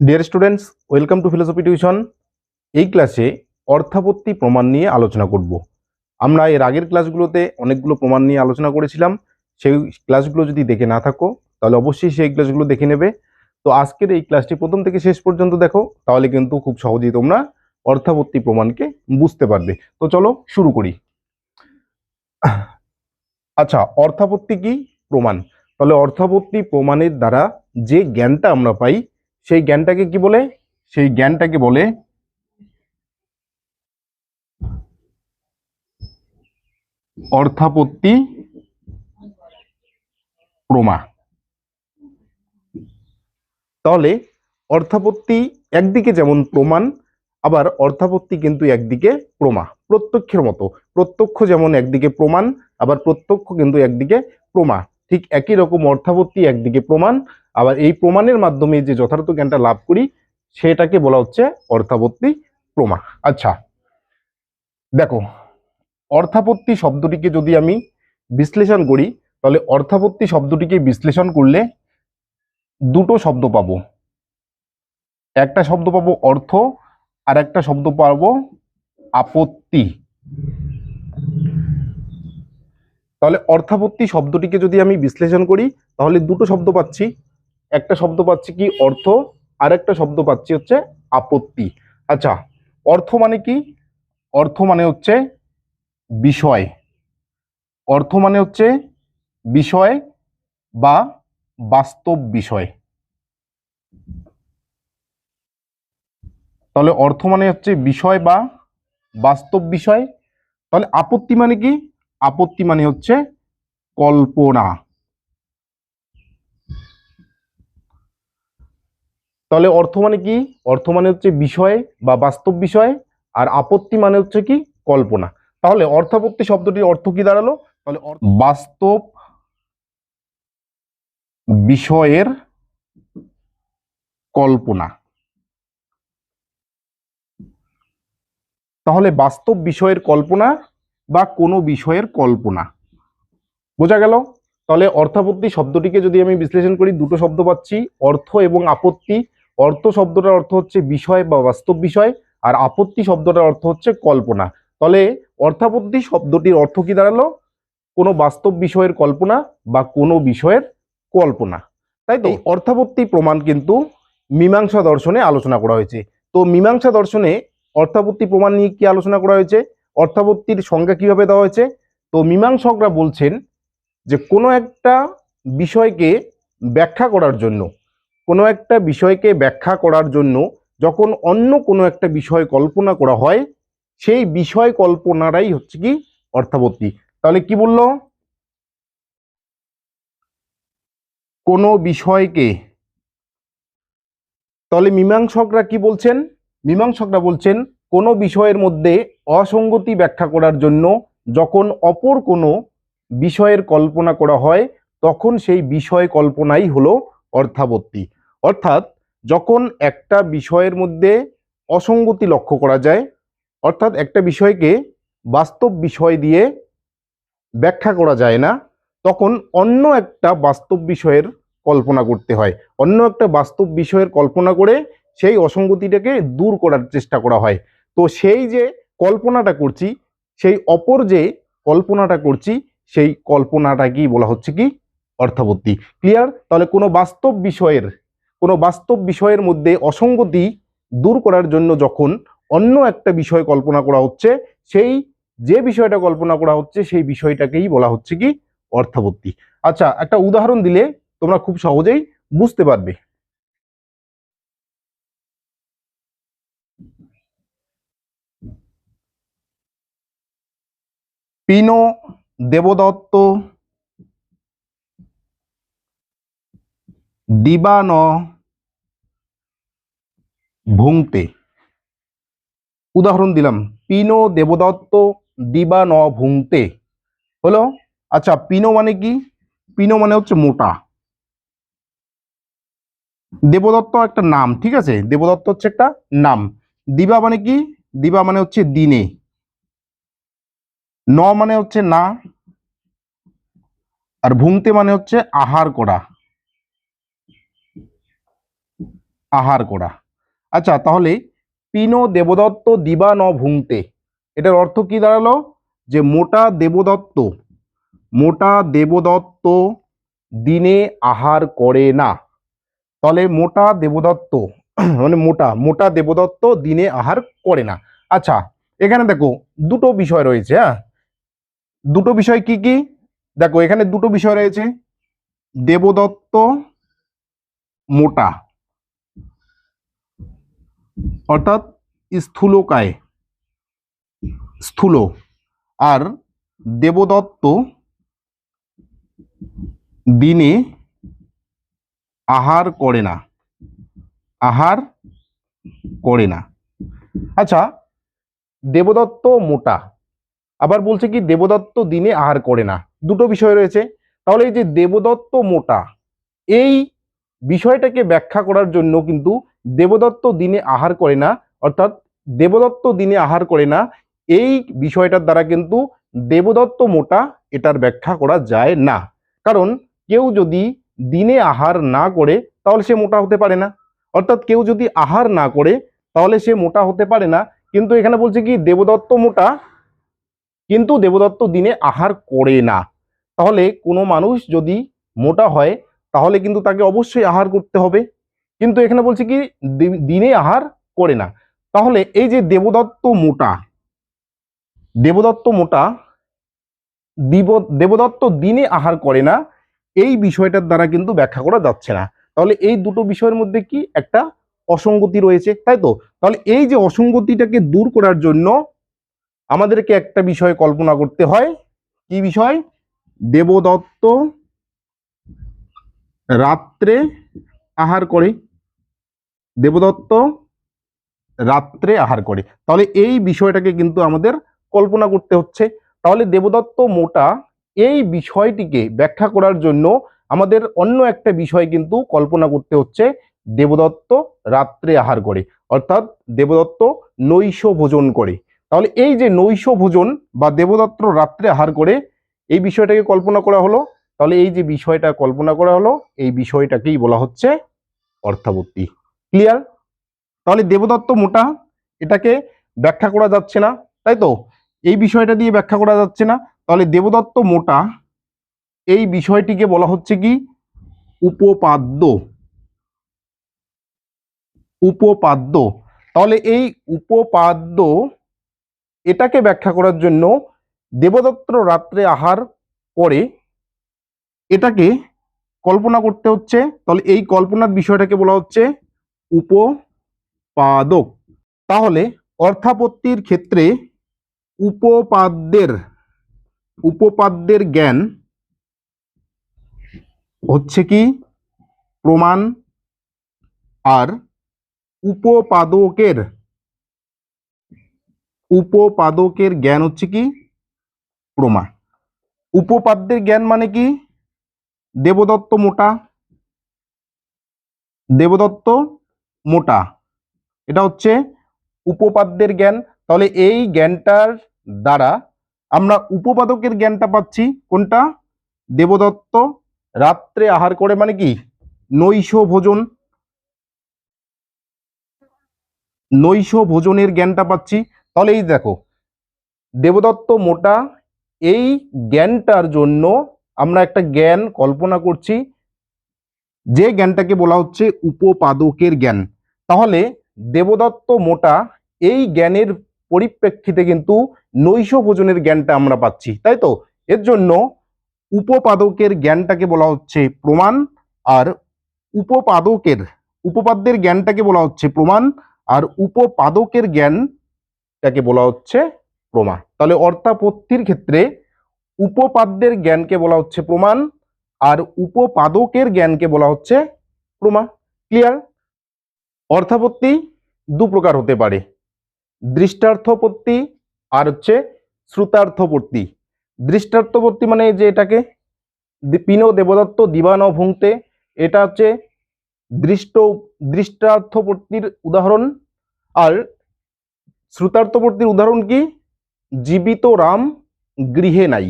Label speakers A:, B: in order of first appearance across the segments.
A: Dear students welcome to philosophy tuition এই ক্লাসে অর্থাপত্তি প্রমাণ নিয়ে আলোচনা করব। আমরা এর আগের ক্লাসগুলোতে অনেকগুলো প্রমাণ নিয়ে আলোচনা করেছিলাম। সেই ক্লাসগুলো যদি দেখে না থাকো, তাহলে অবশ্যই সেই ক্লাসগুলো দেখে নেবে। তো আজকের এই ক্লাসটি প্রথম থেকে শেষ পর্যন্ত দেখো, তাহলে কিন্তু খুব সহজেই তোমরা অর্থাপত্তি প্রমাণকে বুঝতে পারবে। তো চলো শুরু করি। আচ্ছা অর্থাপত্তি কি? প্রমাণ। তাহলে অর্থাপত্তি প্রমাণের দ্বারা যে জ্ঞানটা আমরা পাই সেই জ্ঞানটাকে কি বলে? সেই জ্ঞানটাকে বলে অর্থাপত্তি প্রমা। তাহলে অর্থাপত্তি একদিকে যেমন প্রমাণ, আবার অর্থাপত্তি কিন্তু একদিকে প্রমা, প্রত্যক্ষের মতো। প্রত্যক্ষ যেমন একদিকে প্রমাণ, আবার প্রত্যক্ষ কিন্তু একদিকে প্রমা। ঠিক একই রকম অর্থাপত্তি একদিকে প্রমাণ, আবার এই প্রমাণের মাধ্যমে যে যথার্থ জ্ঞানটা লাভ করি, সেটাকে বলা হচ্ছে অর্থাপত্তি প্রমাণ। আচ্ছা দেখো অর্থাপত্তি শব্দটিকে যদি আমি বিশ্লেষণ করি, তাহলে অর্থাপত্তি শব্দটিকে বিশ্লেষণ করলে দুটো শব্দ পাবো। একটা শব্দ পাবো অর্থ, আর একটা শব্দ পাবো আপত্তি। তাহলে অর্থাপত্তি শব্দটিকে যদি আমি বিশ্লেষণ করি, তাহলে দুটো শব্দ পাচ্ছি। একটা শব্দ পাচ্ছি কি অর্থ আর একটা শব্দ পাচ্ছি হচ্ছে আপত্তি। আচ্ছা অর্থ মানে কি? অর্থ মানে হচ্ছে বিষয়। অর্থ মানে হচ্ছে বিষয় বা বাস্তব বিষয়। তাহলে অর্থ মানে হচ্ছে বিষয় বা বাস্তব বিষয়। তাহলে আপত্তি মানে কি? আপত্তি মানে হচ্ছে কল্পনা। তাহলে অর্থ মানে কি? অর্থ মানে হচ্ছে বিষয় বা বাস্তব বিষয়, আর আপত্তি মানে হচ্ছে কি? কল্পনা। তাহলে অর্থাপত্তি শব্দটির অর্থ কি দাঁড়াল? তাহলে বাস্তব বিষয়ের কল্পনা। তাহলে বাস্তব বিষয়ের কল্পনা বা কোনো বিষয়ের কল্পনা। বোঝা গেল? তাহলে অর্থাপত্তি শব্দটিকে যদি আমি বিশ্লেষণ করি দুটো শব্দ পাচ্ছি অর্থ এবং আপত্তি। অর্থ শব্দটার অর্থ হচ্ছে বিষয় বা বাস্তব বিষয় আর আপত্তি শব্দটার অর্থ হচ্ছে কল্পনা। তাহলে অর্থাপত্তি শব্দটির অর্থ কি দাঁড়াল? কোনো বাস্তব বিষয়ের কল্পনা বা কোনো বিষয়ের কল্পনা। তাই তো? অর্থাপত্তি প্রমাণ কিন্তু মীমাংসা দর্শনে আলোচনা করা হয়েছে। তো মীমাংসা দর্শনে অর্থাপত্তি প্রমাণ নিয়ে কি আলোচনা করা হয়েছে? অর্থাপত্তির সংজ্ঞা কীভাবে দেওয়া হয়েছে? তো মীমাংসকরা বলছেন যে কোনো একটা বিষয়কে ব্যাখ্যা করার জন্য, কোনো একটা বিষয়কে ব্যাখ্যা করার জন্য যখন অন্য কোনো একটা বিষয় কল্পনা করা হয়, সেই বিষয় কল্পনারাই হচ্ছে কি? অর্থাবত্তি তাহলে কি বলল? কোনো বিষয়কে, তাহলে মীমাংসকরা কি বলছেন? মীমাংসকরা বলছেন কোনো বিষয়ের মধ্যে অসঙ্গতি ব্যাখ্যা করার জন্য যখন অপর কোনো বিষয়ের কল্পনা করা হয়, তখন সেই বিষয় কল্পনাই হলো অর্থাবত্তি অর্থাৎ যখন একটা বিষয়ের মধ্যে অসঙ্গতি লক্ষ্য করা যায়, অর্থাৎ একটা বিষয়কে বাস্তব বিষয় দিয়ে ব্যাখ্যা করা যায় না, তখন অন্য একটা বাস্তব বিষয়ের কল্পনা করতে হয়। অন্য একটা বাস্তব বিষয়ের কল্পনা করে সেই অসঙ্গতিটাকে দূর করার চেষ্টা করা হয়। তো সেই যে কল্পনাটা করছি, সেই অপর যে কল্পনাটা করছি, সেই কল্পনাটাকেই বলা হচ্ছে কি? অর্থাবত্তি। ক্লিয়ার তাহলে কোনো বাস্তব বিষয়ের, কোনো বাস্তব বিষয়ের মধ্যে অসঙ্গতি দূর করার জন্য যখন অন্য একটা বিষয় কল্পনা করা হচ্ছে, সেই যে বিষয়টা কল্পনা করা হচ্ছে, সেই বিষয়টাকেই বলা হচ্ছে কি? অর্থাবত্তি। আচ্ছা একটা উদাহরণ দিলে তোমরা খুব সহজেই বুঝতে পারবে। পিনো দেবদত্ত দিবান ভুংতে। উদাহরণ দিলাম, পিনো দেবদত্ত দিবা ন ভুংতে। হলো? আচ্ছা পিনো মানে কি? পিনো মানে হচ্ছে মোটা। দেবদত্ত একটা নাম, ঠিক আছে? দেবদত্ত হচ্ছে একটা নাম। দিবা মানে কি? দিবা মানে হচ্ছে দিনে। ন মানে হচ্ছে না, আর ভুংতে মানে হচ্ছে আহার করা। আহার করা। আচ্ছা তাহলে পিন দেবদত্ত দিবা ন ভুংতে। এটার অর্থ কি দাঁড়াল? যে মোটা দেবদত্ত মোটা দেবদত্ত দিনে আহার করে না। তাহলে মোটা দেবদত্ত মানে মোটা মোটা দেবদত্ত দিনে আহার করে না। আচ্ছা এখানে দেখো, দুটো বিষয় রয়েছে হ্যাঁ? দুটো বিষয় কি কি? দেখো, এখানে দুটো বিষয় রয়েছে। দেবদত্ত, মোটা। অর্থাৎ স্থূলকায়, স্থূল। আর দেবদত্ত দিনে আহার করে না। আহার করে না। আচ্ছা দেবদত্ত মোটা। আবার বলছে কি, দেবদত্ত দিনে আহার করে না। দুটো বিষয় রয়েছে। তাহলে এই যে দেবদত্ত মোটা, এই বিষয়টাকে ব্যাখ্যা করার জন্য কিন্তু দেবদত্ত দিনে আহার করে না, অর্থাৎ দেবদত্ত দিনে আহার করে না, এই বিষয়টার দ্বারা কিন্তু দেবদত্ত মোটা এটার ব্যাখ্যা করা যায় না। কারণ কেউ যদি দিনে আহার না করে, তাহলে সে মোটা হতে পারে না। অর্থাৎ কেউ যদি আহার না করে, তাহলে সে মোটা হতে পারে না। কিন্তু এখানে বলছে কি, দেবদত্ত মোটা কিন্তু দেবদত্ত দিনে আহার করে না। তাহলে কোনো মানুষ যদি মোটা হয়, তাহলে কিন্তু তাকে অবশ্যই আহার করতে হবে। কিন্তু এখানে বলছে কি দিনে আহার করে না। তাহলে এই যে দেবদত্ত মোটা দেবদত্ত মোটা, দিব, দেবদত্ত দিনে আহার করে না, এই বিষয়টার দ্বারা কিন্তু ব্যাখ্যা করা যাচ্ছে না। তাহলে এই দুটো বিষয়ের মধ্যে কি একটা অসঙ্গতি রয়েছে, তাই তো? তাহলে এই যে অসঙ্গতিটাকে দূর করার জন্য আমাদেরকে একটা বিষয় কল্পনা করতে হয়। কি বিষয়? দেবদত্ত রাত্রে আহার করে। দেবদত্ত রাত্রে আহার করে। তাহলে এই বিষয়টাকে কিন্তু আমাদের কল্পনা করতে হচ্ছে। তাহলে দেবদত্ত মোটা এই বিষয়টিকে ব্যাখ্যা করার জন্য আমাদের অন্য একটা বিষয় কিন্তু কল্পনা করতে হচ্ছে। দেবদত্ত রাত্রে আহার করে। অর্থাৎ দেবদত্ত নৈশ ভোজন করে। তাহলে এই যে নৈশ ভোজন বা দেবদত্ত রাত্রে আহার করে এই বিষয়টাকে কল্পনা করা হলো, তাহলে এই যে বিষয়টা কল্পনা করা হলো, এই বিষয়টাকেই বলা হচ্ছে অর্থাবর্তী। ক্লিয়ার তাহলে দেবদত্ত মোটা, এটাকে ব্যাখ্যা করা যাচ্ছে না, তাই তো? এই বিষয়টা দিয়ে ব্যাখ্যা করা যাচ্ছে না, তাহলে দেবদত্ত মোটা, এই বিষয়টিকে বলা হচ্ছে কি? উপপাদ্য। উপপাদ্য। তাহলে এই উপপাদ্য এটাকে ব্যাখ্যা করার জন্য দেবদত্ত রাত্রে আহার করে এটাকে কল্পনা করতে হচ্ছে। তাহলে এই কল্পনার বিষয়টাকে বলা হচ্ছে উপপাদক। তাহলে অর্থাপত্তির ক্ষেত্রে উপপাদ্যের উপপাদ্যের জ্ঞান হচ্ছে কি? প্রমাণ আর উপপাদকের উপপাদকের জ্ঞান হচ্ছে কি? প্রমা উপপাদ্যের জ্ঞান মানে কি? দেবদত্ত মোটা। দেবদত্ত মোটা। এটা হচ্ছে উপপাদ্যের জ্ঞান। তাহলে এই জ্ঞানটার দ্বারা আমরা উপপাদকের জ্ঞানটা পাচ্ছি কোনটা? দেবদত্ত রাত্রে আহার করে মানে কি? নৈশ ভোজন। নৈশ ভোজনের জ্ঞানটা পাচ্ছি। তাহলে এই দেখো, দেবদত্ত মোটা, এই জ্ঞানটার জন্য আমরা একটা জ্ঞান কল্পনা করছি। যে জ্ঞানটাকে বলা হচ্ছে উপপাদকের জ্ঞান। তাহলে দেবদত্ত মোটা, এই জ্ঞানের পরিপ্রেক্ষিতে কিন্তু নৈশ ভোজনের জ্ঞানটা আমরা পাচ্ছি, তাই তো? এর জন্য উপপাদকের জ্ঞানটাকে বলা হচ্ছে প্রমাণ, আর উপপাদকের, উপপাদ্যের জ্ঞানটাকে বলা হচ্ছে প্রমাণ, আর উপপাদকের জ্ঞানটাকে বলা হচ্ছে প্রমাণ। তাহলে অর্থাপত্তির ক্ষেত্রে উপপাদ্যের জ্ঞানকে বলা হচ্ছে প্রমাণ আর উপপাদকের জ্ঞানকে বলা হচ্ছে প্রমা ক্লিয়ার অর্থাপত্তি দু প্রকার হতে পারে। দৃষ্টার্থপত্তি আর হচ্ছে শ্রুতার্থপত্তি। দৃষ্টার্থপত্তি মানে যে এটাকে পিন দেবদত্ত দিবান ভুংতে এটা হচ্ছে দৃষ্ট, দৃষ্টার্থপত্তির উদাহরণ। আর শ্রুতার্থপত্তির উদাহরণ কি? জীবিত রাম গৃহে নাই।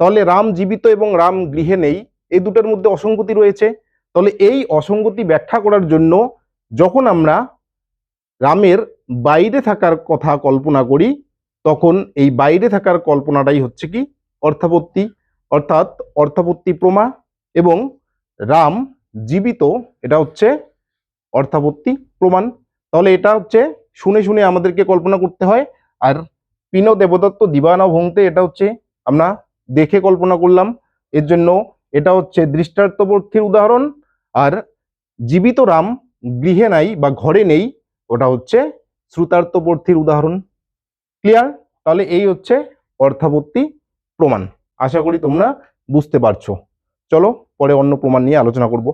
A: তাহলে রাম জীবিত এবং রাম গৃহে নেই, এই দুটোর মধ্যে অসঙ্গতি রয়েছে। তাহলে এই অসঙ্গতি ব্যাখ্যা করার জন্য যখন আমরা রামের বাইরে থাকার কথা কল্পনা করি, তখন এই বাইরে থাকার কল্পনাটাই হচ্ছে কি? অর্থাপত্তি অর্থাৎ অর্থাপত্তি প্রমা এবং রাম জীবিত, এটা হচ্ছে অর্থাপত্তি প্রমাণ। তাহলে এটা হচ্ছে শুনে শুনে আমাদেরকে কল্পনা করতে হয়। আর পিন দেবদত্ত দিবানা ভঙ্গতে এটা হচ্ছে আমরা দেখে কল্পনা করলাম। এর জন্য এটা হচ্ছে দৃষ্টান্তবর্তীর উদাহরণ। আর জীবিত রাম গৃহে নাই বা ঘরে নেই, ওটা হচ্ছে শ্রুতার্থবর্তীর উদাহরণ। ক্লিয়ার? তাহলে এই হচ্ছে অর্থাবর্তী প্রমাণ। আশা করি তোমরা বুঝতে পারছ। চলো পরে অন্য প্রমাণ নিয়ে আলোচনা করব।